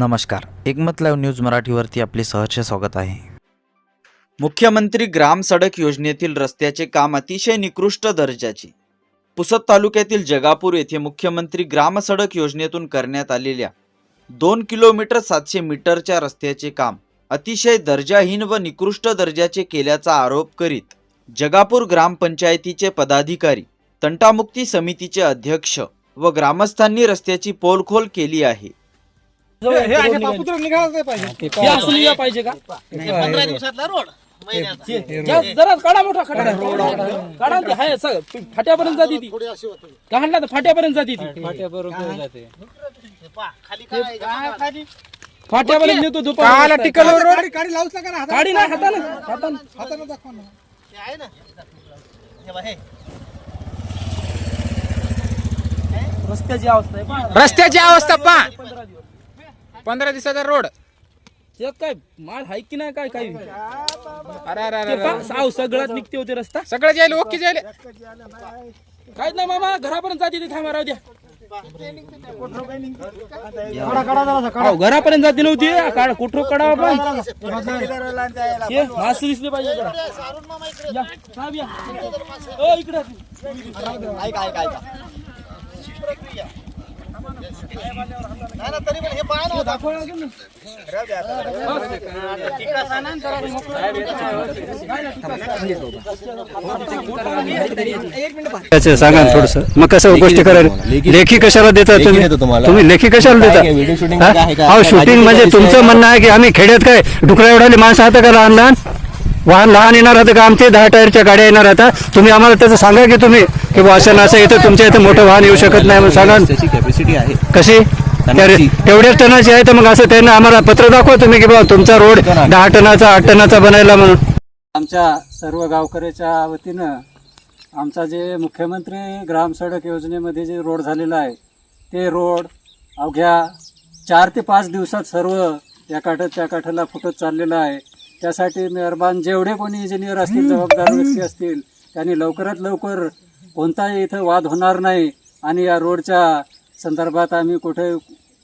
नमस्कार. एकमत live news मराठीवरती आपले सहर्ष स्वागत आहे. मुख्यमंत्री ग्राम सडक योजनेतील रस्त्याचे काम अतिशय निकृष्ट दर्जाचे. पुसद तालुक्यातील जगापूर येथे मुख्यमंत्री ग्राम सडक योजनेतून करण्यात आलेल्या दोन किलोमीटर सातशे मीटरच्या रस्त्याचे काम अतिशय दर्जाहीन व निकृष्ट दर्जाचे केल्याचा आरोप करीत जगापूर ग्रामपंचायतीचे पदाधिकारी तंटामुक्ती समितीचे अध्यक्ष व ग्रामस्थांनी रस्त्याची पोलखोल केली आहे. हे असे पापुत्र निघालच नाही पाहिजे. हे असं लिहिलं पाहिजे का? पंधरा दिवसातला रोड महिन्याचा या जरा काढा मोठा खडा काढा ना ते हाय सग- फाट्यापर्यंत जाते ती. काढला तर फाट्यापर्यंत जाते ती? खाली फाट्यापर्यंत नेतो टिकल लावूच नका ना हातात गाडी नाही हातानं हातानं. हातानं दाखवा ना. आहे ना. हे बघ. रस्त्याची अवस्था. रस्त्याची अवस्था पहा. पंधरा दिवसाचा रोड. त्यात काय माल हाय की नाही काय काय? अरे अरे अरे साव सगळ्यात निघते होते रस्ता. सगळं जायला ओके जायला काहीच नाही मामा घरापर्यंत जाते ते थांबा राहू द्या. जरा अहो, घरापर्यंत जाते नव्हती काढ कुठं काढा पण मासे दिसले पाहिजे जरा. या, साहेब या. ओ, इकडे. नाही ना, तरी पण हे पहा ना, दाखवा ना. त्याचं सांगा थोडस. मग कसं गोष्टी करायला? लेखी कशाला देता तुम्ही? तुम्ही लेखी कशाला देता? हा? अहो शूटिंग म्हणजे तुमचं म्हणणं आहे की आम्ही खेड्यात काय डुकरा एवढाली माणसं आता का लहान लहान वाहन लहान येणार होतं का? आमचे दहा टायरच्या गाड्या येणार आता तुम्ही आम्हाला त्याचं सांगा की तुम्ही. की बुवा असं ना असं इथं तुमच्या इथं मोठं वाहन येऊ शकत नाही म्हणून सांगा. त्याची कॅपॅसिटी आहे. कशी? तर तेवढ्याच टनाची आहे तर मग असं त्यांना आम्हाला पत्र दाखवा तुम्ही की बाबा तुमचा रोड दहा टनाचा आठ टनाचा बनायला म्हणून. आमच्या सर्व गावकऱ्याच्या वतीनं आमचा जे मुख्यमंत्री ग्राम सडक योजनेमध्ये जे रोड झालेला आहे ते रोड अवघ्या चार ते पाच दिवसात सर्व या काठात त्या काठाला फुटत चाललेलं आहे. त्यासाठी मेहरबान जेवढे कोणी इंजिनियर असतील जबाबदार व्यक्ती असतील त्यांनी लवकरात लवकर कोणताही इथं वाद होणार नाही. आणि या रोडच्या संदर्भात आम्ही कुठे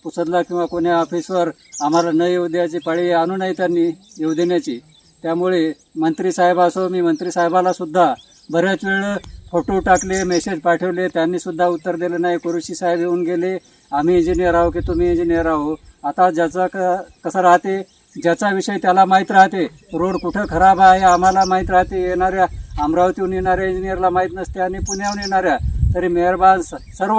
पुसदला किंवा कोण्या ऑफिसवर आम्हाला न येऊ द्यायची पाळी आणू नये त्यांनी येऊ देण्याची. त्यामुळे मंत्री साहेब असो मी मंत्री साहेबाला सुद्धा बऱ्याच वेळ फोटो टाकले मेसेज पाठवले त्यांनी सुद्धा उत्तर दिलं नाही. कुरुशी साहेब येऊन गेले आम्ही इंजिनियर आहो की तुम्ही इंजिनियर आहो आता ज्याचा क कसं राहते ज्याचा विषय त्याला माहीत राहते. रोड कुठं खराब आहे आम्हाला माहीत राहते. येणाऱ्या अमरावतीहून येणाऱ्या इंजिनियरला माहीत नसते आणि पुण्याहून येणाऱ्या. तरी मेहरबान स- सर्व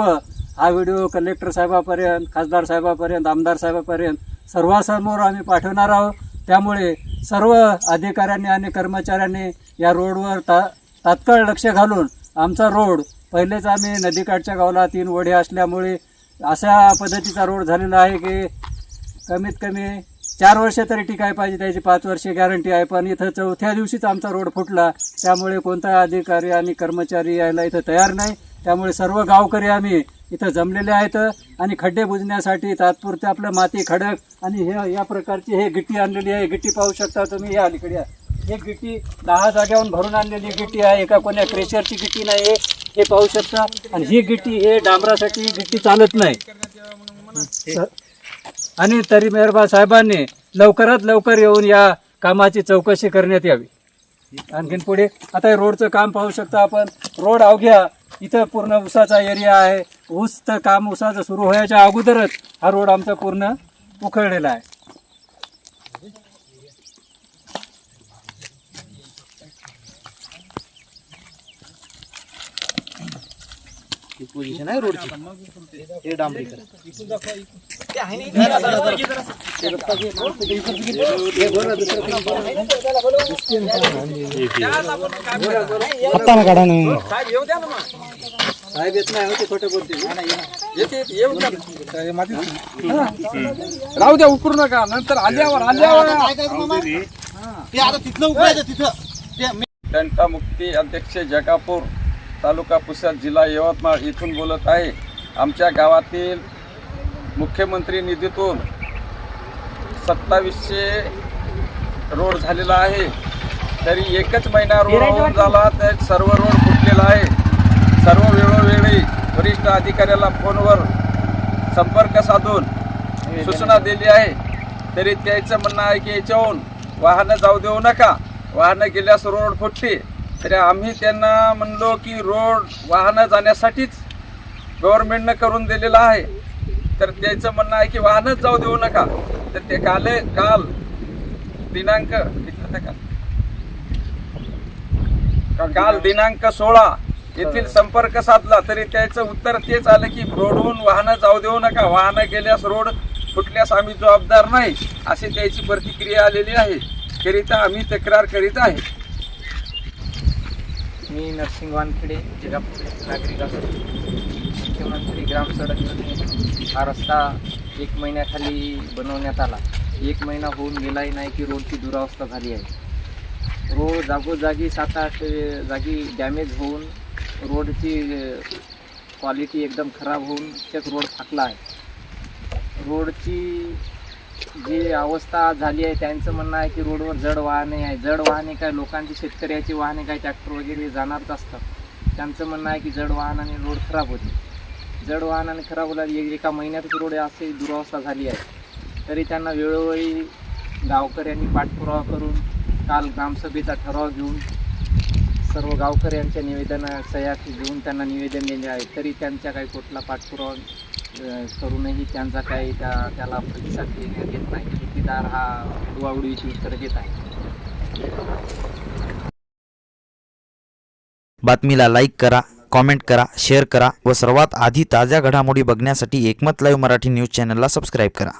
हा व्हिडिओ कलेक्टर साहेबापर्यंत खासदार साहेबापर्यंत आमदार साहेबापर्यंत सर्वांसमोर आम्ही पाठवणार आहोत. त्यामुळे सर्व अधिकाऱ्यांनी आणि कर्मचाऱ्यांनी या रोडवर ता तात्काळ लक्ष घालून आमचा रोड पहिलेच आम्ही नदीकाठच्या गावाला तीन वडे असल्यामुळे अशा पद्धतीचा रोड झालेला आहे की कमीत कमी चार वर्ष तरी टिकाय पाहिजे त्याची पाच वर्षे गॅरंटी आहे. पण इथं चौथ्या दिवशीच आमचा रोड फुटला. त्यामुळे कोणता अधिकारी आणि कर्मचारी यायला इथं तयार नाही. त्यामुळे सर्व गावकरी आम्ही इथं जमलेले आहेत आणि खड्डे बुजण्यासाठी तात्पुरते आपलं माती खडक आणि हे या प्रकारची हे गिट्टी आणलेली आहे. गिट्टी पाहू शकता तुम्ही या अलीकडे या. हे गिट्टी दहा जाग्यावरून भरून आणलेली गिट्टी आहे. एका कोण्या क्रेशरची गिट्टी नाही आहे हे पाहू शकता. आणि ही गिट्टी हे डांबरासाठी गिट्टी चालत नाही. आणि तरी मेहरबा साहेबांनी लवकरात लवकर येऊन या कामाची चौकशी करण्यात यावी. आणखीन पुढे आता हे रोडचं काम पाहू शकता आपण. रोड अवघ्या इथं पूर्ण ऊसाचा एरिया आहे. ऊसचं काम ऊसाचं सुरू व्हायच्या अगोदरच हा रोड आमचा पूर्ण उखळलेला आहे. पोझिशन आहे रोडची. हे डांबरीकरण हातानं काढा ना. मग. साहेब येत नाही होते खोटे बोलते. राहू द्या उपरू नका. नंतर आल्यावर आल्यावर? ते आता तिथलं उकळायचं तिथं. ते तंटामुक्ती अध्यक्ष जगापूर. तालुका पुसद जिल्हा यवतमाळ इथून बोलत आहे. आमच्या गावातील मुख्यमंत्री निधीतून सत्तावीसशे रोड झालेला आहे. तरी एकच महिना रोड झाला तर सर्व रोड फुटलेला आहे. सर्व वेळोवेळी वरिष्ठ अधिकाऱ्याला फोनवर संपर्क साधून सूचना दिली आहे. तरी त्याचं म्हणणं आहे की याच्याहून वाहनं जाऊ देऊ नका. वाहनं गेल्यास रोड फुटते तरी आम्ही त्यांना म्हणलो की रोड वाहनं जाण्यासाठीच गव्हर्नमेंटनं करून दिलेलं आहे. तर त्याचं म्हणणं आहे की वाहनच जाऊ देऊ नका. तर ते काल काल दिनांक काल दिनांक सोळा येथील संपर्क साधला तरी त्याचं उत्तर तेच आलं की रोडहून वाहनं जाऊ देऊ नका. वाहनं गेल्यास रोड फुटल्यास आम्ही जबाबदार नाही अशी त्याची प्रतिक्रिया आलेली आहे. करिता आम्ही तक्रार करीत आहे. मी नरसिंग वानखेडे जिल्हा नागरिक असून मुख्यमंत्री ग्राम सडक योजनेत हा रस्ता एक महिन्याखाली बनवण्यात आला. एक महिना होऊन गेलाही नाही की रोडची दुरावस्था झाली आहे. रोड जागोजागी सात आठ जागी डॅमेज होऊन रोडची क्वालिटी एकदम खराब होऊन त्याच रोड फाकला आहे. रोडची जी अवस्था झाली आहे त्यांचं म्हणणं आहे की रोडवर जड वाहने आहे जड वाहने काय लोकांची शेतकऱ्याची वाहने काय ट्रॅक्टर वगैरे जाणारच असतात. त्यांचं म्हणणं आहे की जड वाहनाने रोड खराब होते जड वाहनाने खराब होला एक एका महिन्यातच रोड असे दुरावस्था झाली आहे. तरी त्यांना वेळोवेळी गावकऱ्यांनी पाठपुरावा करून काल ग्रामसभेचा ठराव घेऊन सर्व गावकऱ्यांच्या निवेदन सह्या घेऊन त्यांना निवेदन दिले आहे. तरी त्यांच्या काही कुठला पाठपुरावा करूनही त्यांचा काही त्या त्याला प्रतिसाद देण्यात येत नाही. ठेकेदार हा उडवाउडवीची उत्तर देत आहे. बातमीला लाईक करा कॉमेंट करा शेअर करा व सर्वात आधी ताज्या घडामोडी बघण्यासाठी एकमत लाईव्ह मराठी न्यूज चॅनलला सबस्क्राईब करा.